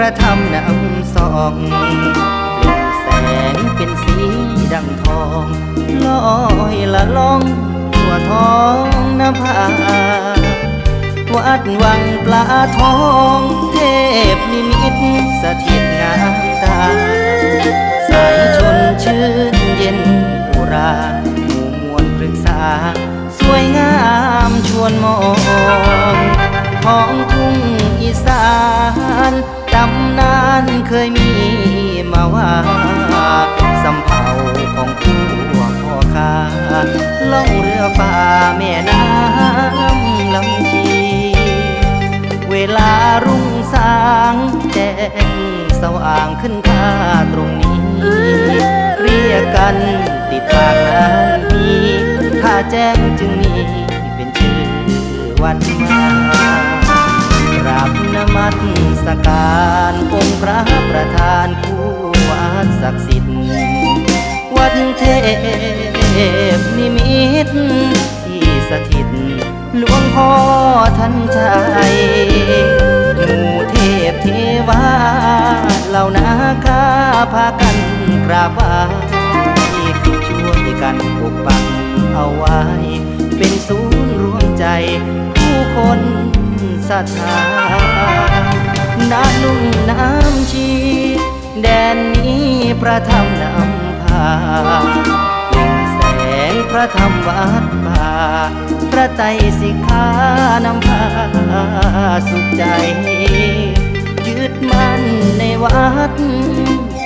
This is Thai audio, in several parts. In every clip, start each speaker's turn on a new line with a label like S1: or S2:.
S1: ระธรรมนำสองเปล่งแสงเป็นสีดังทองลอยละล่องทั่วท้องนภาวัดวังปลาทองเทพนิมิตสถิตงามตา สายชนชื่นเย็นอุราหมู่มวลปรึกษา สวยงามชวนมองท้องทุ่งอีสาน เคยมีมาว่าสำเภาของผู้พ่อค้าล่องเรือฝ่าแม่น้ำลำชีเวลารุ่งสางแจ้งสว่างขึ้นท่าตรงนี้ เรียกกันติดปากนานนี้ถ้าแจ้งจึงมีเป็นชื่อวัดมากราบนมัสการ พระประธานคู่วัดศักดิ์สิทธิ์วัดเทพนิมิตที่สถิตหลวงพ่อท่านชัยหมู่เทพเทวาเหล่านาคาพากันกราบไหว้ช่วยกันปกปักเอาไว้ เป็นศูนย์รวมใจ ผู้คนศรัทธาน้ำนุ่มน้ำชี แดนนี้พระธรรมนำพาเปล่งแสงพระธรรมวัดป่า พระไตรสิกขานำพาสุขใจ ยึดมั่นในวัด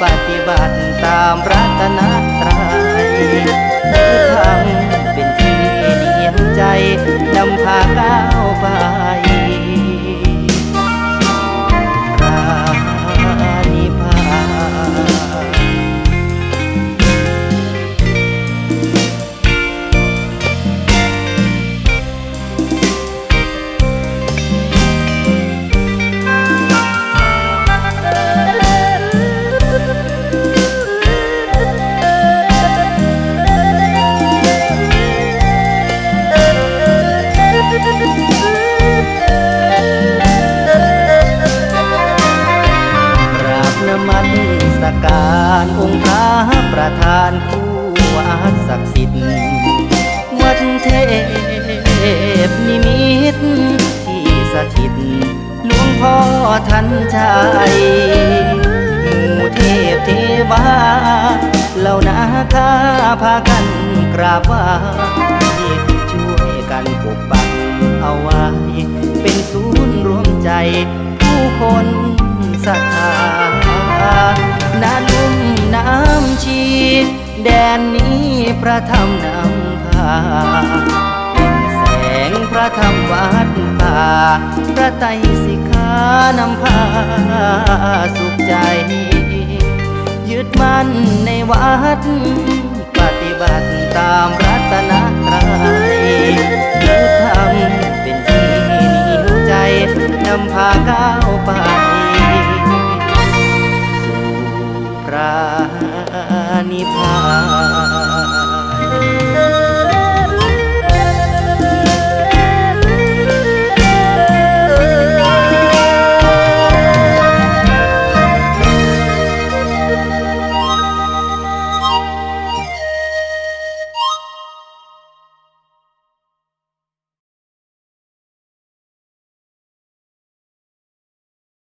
S1: ปฏิบัติตามรัตนตรัย พระประธานผู้วัดศักดิ์สิทธิ์วัดเทพนิมิตที่สถิตหลวงพ่อท่านชัยหมู่เทพเทวาเหล่านาคาพากันกราบไหว้ช่วยกันปกปักเอาไว้ เป็นศูนย์รวมใจ ผู้คนศรัทธา แดนนี้พระธรรมนำพาเป็นแสงพระธรรมวัดป่า พระไตรสิกขานำพาสุขใจ ยึดมั่นในวัด ปฏิบัติตามรัตนตรัยยึดธรรมเป็นที่นียวใจนำพาก้าว